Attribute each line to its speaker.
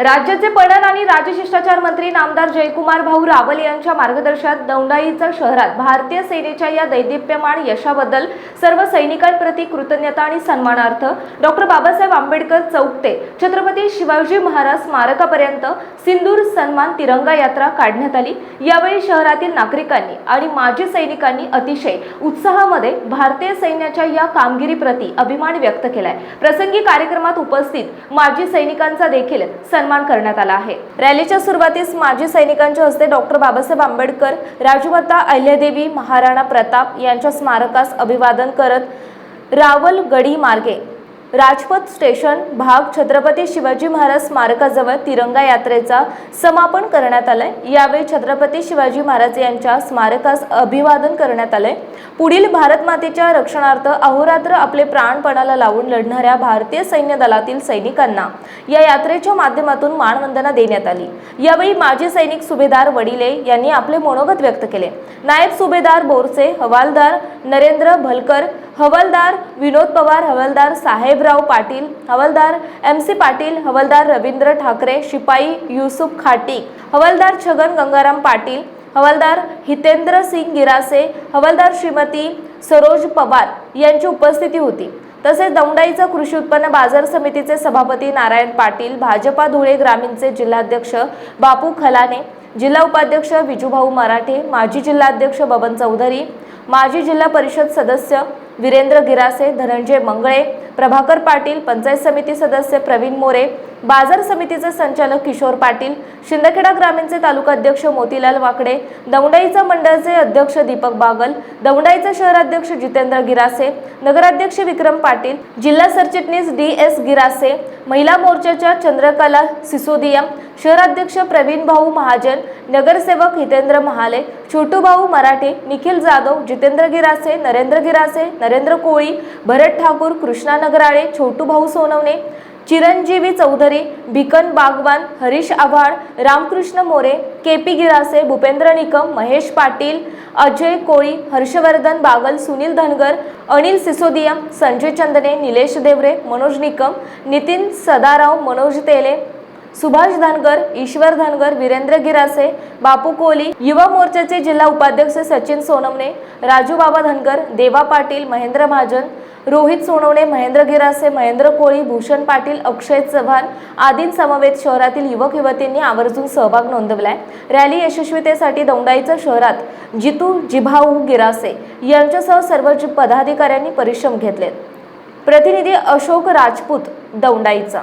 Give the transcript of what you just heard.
Speaker 1: राज्याचे पणन आणि राजशिष्टाचार मंत्री नामदार जयकुमार भाऊ रावल यांच्या मार्गदर्शनात दौंडाईचा शहरात भारतीय सेनेच्या या दैदिप्यमान यशाबद्दल सर्व सैनिकांप्रती कृतज्ञता आणि सन्मानार्थ डॉक्टर बाबासाहेब आंबेडकर चौक ते छत्रपती शिवाजी महाराज स्मारकापर्यंत सिंदूर सन्मान तिरंगा यात्रा काढण्यात आली. यावेळी शहरातील नागरिकांनी आणि माजी सैनिकांनी अतिशय उत्साहामध्ये भारतीय सैन्याच्या या कामगिरीप्रती अभिमान व्यक्त केलाय. प्रसंगी कार्यक्रमात उपस्थित माजी सैनिकांचा देखील सन्मान करण्यात आला आहे. रॅलीच्या सुरुवातीस माजी सैनिकांच्या हस्ते डॉक्टर बाबासाहेब आंबेडकर राजमाता अहिल्यादेवी महाराणा प्रताप यांच्या स्मारकास अभिवादन करत रावल गडी मार्गे राजपथ स्टेशन भाग छत्रपती शिवाजी महाराज स्मारकाजवळ तिरंगा यात्रेचा समापन करण्यात आलंय. यावेळी छत्रपती शिवाजी महाराज यांच्या स्मारकास अभिवादन करण्यात आलंय. पुढील भारत मातेच्या रक्षणार्थ अहोरात्र आपले प्राणपणाला लावून लढणाऱ्या भारतीय सैन्य दलातील सैनिकांना या यात्रेच्या माध्यमातून मानवंदना देण्यात आली. यावेळी माजी सैनिक सुभेदार वडिले यांनी आपले मनोगत व्यक्त केले. नायब सुभेदार बोरसे हवालदार नरेंद्र भलकर हवलदार विनोद पवार हवलदार साहेबराव पाटील हवलदार एम सी पाटील हवलदार रवींद्र ठाकरे शिपाई युसुफ खाटीक हवलदार छगन गंगाराम पाटील हवालदार हितेंद्र सिंग गिरासे हवालदार श्रीमती सरोज पवार यांची उपस्थिती होती. तसेच दौंडाईचा कृषी उत्पन्न बाजार समितीचे सभापती नारायण पाटील भाजपा धुळे ग्रामीणचे जिल्हाध्यक्ष बापू खलाने जिल्हा उपाध्यक्ष विजूभाऊ मराठे माजी जिल्हाध्यक्ष बबन चौधरी माजी जिल्हा परिषद सदस्य वीरेंद्र गिरासे धनंजय मंगळे प्रभाकर पाटील पंचायत समिती सदस्य प्रवीण मोरे बाजार समितीचे संचालक किशोर पाटील शिंदखेडा ग्रामीणचे तालुका अध्यक्ष मोतीलाल वाकडे दौंडाईचा मंडळचे अध्यक्ष दीपक बागल दौंडाईचे शहराध्यक्ष जितेंद्र गिरासे नगराध्यक्ष विक्रम पाटील जिल्हा सरचिटणीस डी एस गिरासे महिला मोर्चाच्या चंद्रकला सिसोदिया शहराध्यक्ष प्रवीण भाऊ महाजन नगरसेवक हितेंद्र महाले छोटू भाऊ मराठे निखिल जाधव जितेंद्र गिरासे नरेंद्र गिरासे नरेंद्र कोळी भरत ठाकूर कृष्णा नगराळे छोटू भाऊ सोनवणे चिरंजीवी चौधरी भिकन बागवान हरीश आव्हाड रामकृष्ण मोरे के पी गिरासे भूपेंद्र निकम महेश पाटील अजय कोळी हर्षवर्धन बागल सुनील धनगर अनिल सिसोदिया संजय चंदने निलेश देवरे मनोज निकम नितीन सदाराव मनोज तेले सुभाष धनगर ईश्वर धनगर वीरेंद्र गिरासे बापू कोहली युवा मोर्चाचे जिल्हा उपाध्यक्ष सचिन सोनवणे राजू बाबा धनगर देवा पाटील महेंद्र महाजन रोहित सोनवणे महेंद्र गिरासे महेंद्र कोळी भूषण पाटील अक्षय चव्हाण आदींसमवेत शहरातील युवक युवतींनी आवर्जून सहभाग नोंदवलाय. रॅली यशस्वीतेसाठी दौंडाईच्या शहरात जितू जिभाऊ गिरासे यांच्यासह सर्व पदाधिकाऱ्यांनी परिश्रम घेतलेत. प्रतिनिधी अशोक राजपूत दौंडाईचा.